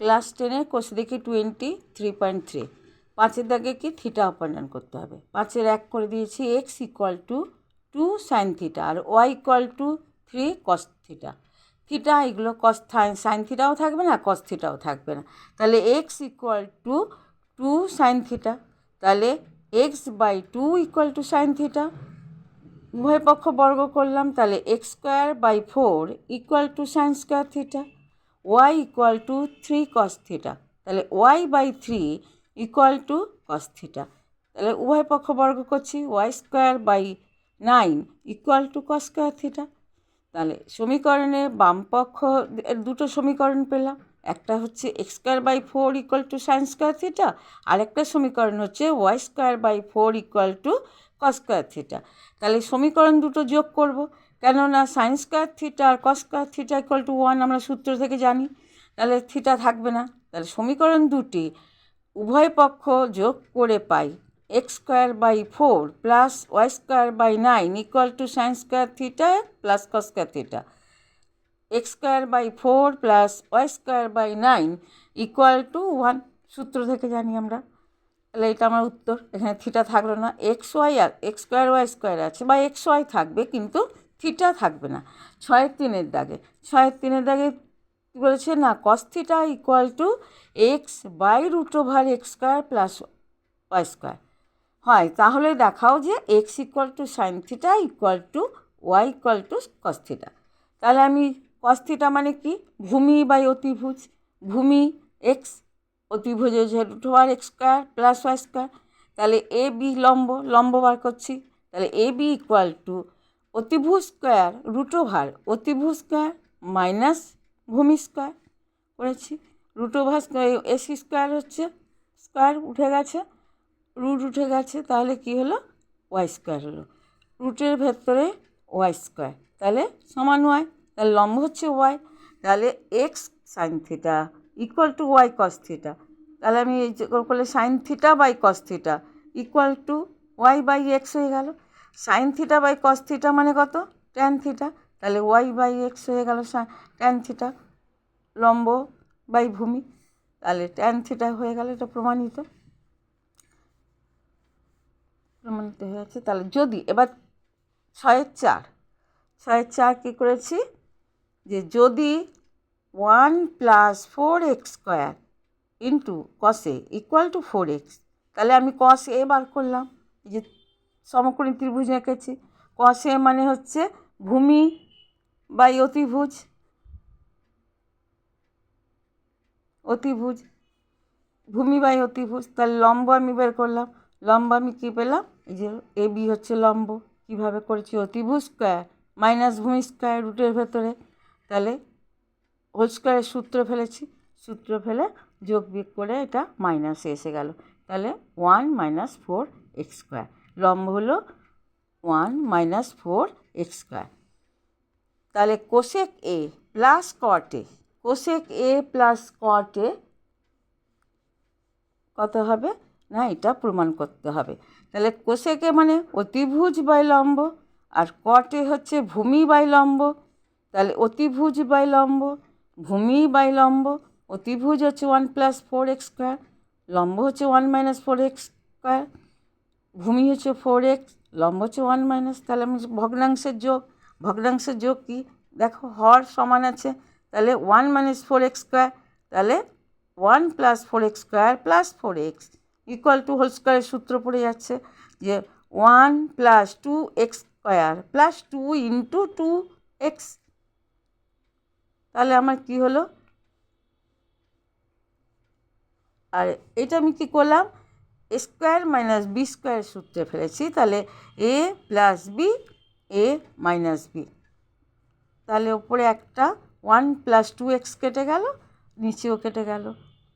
Class টেনের কোষে দেখি টোয়েন্টি থ্রি পয়েন্ট থ্রি পাঁচের দাগে কি থিটা অপাদান করতে হবে। পাঁচের এক করে দিয়েছি x equal to two sine theta R y equal to three cos theta theta এগুলো কস সাইন থিটাও থাকবে না কস থিটাও থাকবে না। তাহলে x equal to two sine theta তাহলে x by two equal to sine theta উভয় পক্ষ বর্গ করলাম, তাহলে x square by four equal to sine square theta y equal to three cos theta তাহলে y by three equal to cos theta তাহলে উভয় পক্ষ বর্গ করছি y square by nine equal to cos square theta তাহলে সমীকরণে বাম পক্ষ দুটো সমীকরণ পেলাম। একটা হচ্ছে x square by four equal to sine square theta আর একটা সমীকরণ হচ্ছে y square by four equal to cos square theta তাহলে সমীকরণ দুটো যোগ করব। কেননা sine square theta R cos square theta equal to one আমরা সূত্র থেকে জানি, তাহলে থিটা থাকবে না। তাহলে সমীকরণ দুটি উভয় পক্ষ যোগ করে পাই x square by four plus y square by nine equal to sine square theta plus cos square theta x square by four plus y square by nine equal to one সূত্র থেকে জানি আমরা। তাহলে এটা আমার উত্তর, এখানে থিটা থাকল না। এক্স ওয়াই আর এক্স স্কোয়ার ওয়াই স্কোয়ার আছে বা এক্স ওয়াই থাকবে, কিন্তু থিটা থাকবে না। ছয়ের তিনের দাগে। ছয়ের তিনের দাগে বলেছে? না cos theta equal to x by root over x square plus y square হয়, তাহলে দেখাও যে x equal to sine theta equal to y equal to cos theta তাহলে আমি কস থিটা মানে কি? ভূমি বাই অতিভুজ। ভূমি এক্স অতিভুজ হচ্ছে root over x square plus y square তাহলে এ বি লম্ব লম্ব বার করছি। তাহলে এ বি ইকুয়াল টু অতিভুজ স্কোয়ার রুট ওভার, অতিভুজ স্কোয়ার মাইনাস ভূমি স্কোয়ার করেছি। রুট ওভার এসি স্কোয়ার হচ্ছে, স্কোয়ার উঠে গেছে, রুট উঠে গেছে, তাহলে কি হলো? ওয়াই স্কোয়ার হলো। রুটের ভেতরে ওয়াই স্কোয়ার, তাহলে সমান ওয়াই, তাহলে লম্ব হচ্ছে ওয়াই, তাহলে x sine theta equal to y cos theta, তাহলে আমি করলে sine theta by cos theta equal to y by x হয়ে গেল। Sine theta by cos theta মানে কত? ট্যান থিটা তাহলে ওয়াই বাই এক্স হয়ে গেল ট্যান থিটা লম্ব বাই ভূমি। তাহলে ট্যান থিটা হয়ে গেল, এটা প্রমাণিত। প্রমাণিত হয়ে আছে। তাহলে যদি এবার ছয়ের চার ছয়ের চার কী করেছি? যে যদি one plus four x square into কসে equal to four x, তাহলে আমি কস এ বার করলাম। যে সমকোণী ত্রিভুজ এঁকেছি। এ মানে হচ্ছে ভূমি বাই অতিভুজ। অতিভুজ। ভূমি বাই অতিভুজ। তাহলে লম্ব আমি বের করলাম। লম্ব আমি কী পেলাম? এই যে এ বি হচ্ছে লম্ব। কীভাবে করেছি? অতিভুজ স্কোয়ার মাইনাস ভূমি স্কোয়ার রুটের ভেতরে। তাহলে হোল স্কোয়ারের সূত্র ফেলেছি। সূত্র ফেলে যোগ বিয়োগ করে এটা মাইনাসে এসে গেল। তাহলে one minus four x square. লম্ব হলো one minus four x square তাহলে cosec A plus cot cosec A plus cot কত হবে? না, এটা প্রমাণ করতে হবে। তাহলে কোশেকে মানে অতিভুজ বাই লম্ব আর কটে হচ্ছে ভূমি বাই লম্ব। তাহলে অতিভুজ বাই লম্ব, ভূমি বাই লম্ব, অতিভুজ হচ্ছে one plus four x square লম্ব হচ্ছে one minus four x square ভূমি হচ্ছে ফোর এক্স লম্ব হচ্ছে ওয়ান মাইনাস তাহলে আমি ভগ্নাংশের যোগ ভগ্নাংশের যোগ কি? দেখো, হর সমান আছে, তাহলে one minus four x square তাহলে one plus four x square plus four x equal to whole স্কোয়ারের সূত্র পড়ে যাচ্ছে যে one plus two x square plus two into two x তাহলে আমার কি হলো? আর এটা আমি কী করলাম? স্কোয়ার মাইনাস বি স্কোয়ার সূত্রে ফেলেছি, তাহলে A plus B, A minus B. তাহলে ওপরে একটা ওয়ান প্লাস টু এক্স কেটে গেল, নিচেও কেটে গেল,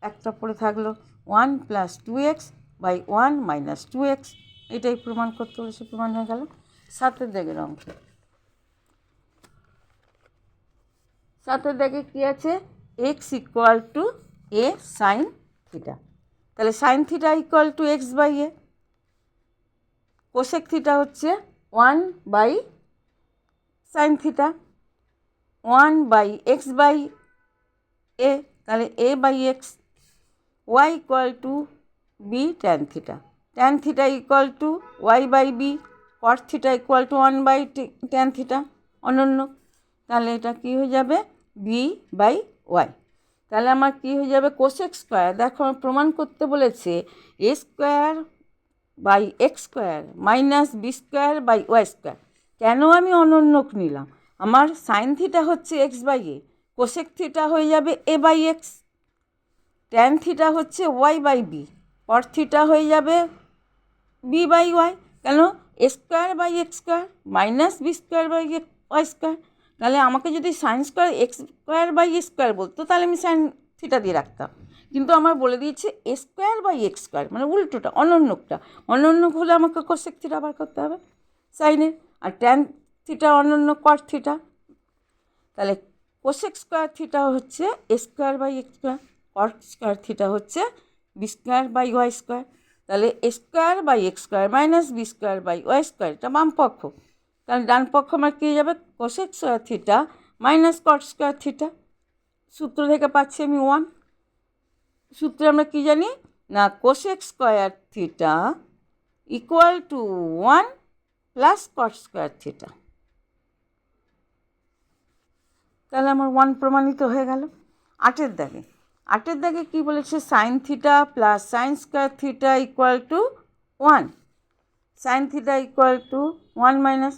একটা পড়ে থাকল one plus two x by one minus two x. এটাই প্রমাণ করতে বলেছে, প্রমাণ হয়ে গেল। সাতের দিকের অঙ্ক সাতের দিকে কী আছে? X equal to A sine theta. তাহলে sine theta equal to x by A cosec theta হচ্ছে one by sine theta one by x by A তাহলে A by x y equal to B tan theta tan theta equal to y by B cot theta equal to one by tan theta অনন্য, তাহলে এটা কী হয়ে যাবে? B by Y তাহলে আমার কী হয়ে যাবে? কোসেক স্কোয়ার দেখো প্রমাণ করতে বলেছে a square by x square minus b square by y square কেন আমি অনন্যক নিলাম? আমার সাইন থিটা হচ্ছে x by a cosec theta হয়ে যাবে a by x tan theta হচ্ছে ওয়াই বাই বি পর থিটা হয়ে যাবে বি বাই ওয়াই কেন? A square by x square minus b square by y square তাহলে আমাকে যদি sine square x square by square বলতো, তাহলে আমি সাইন থিটা দিয়ে রাখতাম। কিন্তু আমার বলে দিয়েছে a square by x square মানে উল্টোটা, অনন্যকটা। অনন্যক হলে আমাকে কোসেক থিটা বার করতে হবে সাইনের আর ট্যান থিটা অনন্য কট থিটা তাহলে কোসেক স্কোয়ার থিটা হচ্ছে a square by x square cot square theta হচ্ছে b square by y square তাহলে a square by x square minus b square by y square এটা বাম পক্ষ তাহলে ডান পক্ষ আমার কী যাবে cosec square theta minus cot square theta সূত্র থেকে পাচ্ছি আমি ওয়ান সূত্রে আমরা কী জানি? না cosec square theta equal to one plus cot square theta তাহলে আমার ওয়ান প্রমাণিত হয়ে গেল। আটের দাগে। আটের দাগে কী বলেছে? Sine theta plus sine square theta equal to one sine theta equal to one minus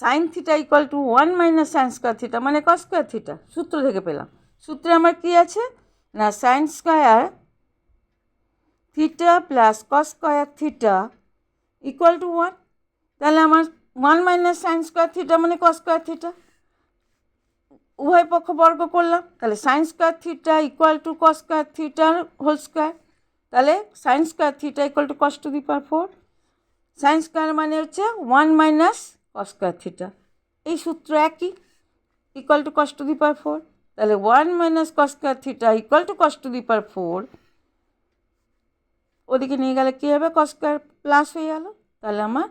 sine theta equal to one minus sine square theta মানে কস স্কোয়ার থিটা সূত্র থেকে পেলাম। সূত্রে আমার কী আছে? না sine square theta plus cos square theta equal to one তাহলে আমার one minus sine square theta মানে কস স্কোয়ার থিটা উভয় পক্ষ বর্গ করলাম, তাহলে sine square theta equal to cos square থিটার হোল স্কোয়ার তাহলে sine square theta equal to cos to the power four sine square মানে হচ্ছে one minus cos square theta এই সূত্র একই equal to cos to the power four তাহলে one minus cos square theta equal to cos to the power four ওদিকে নিয়ে গেলে কী হবে? কস স্কোয়ার প্লাস হয়ে গেল। তাহলে আমার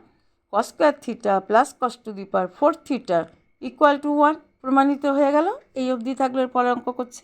cos square theta plus cos to the power four theta equal to one প্রমাণিত হয়ে গেল। এই অবধি থাকলে পরে অঙ্ক করছি।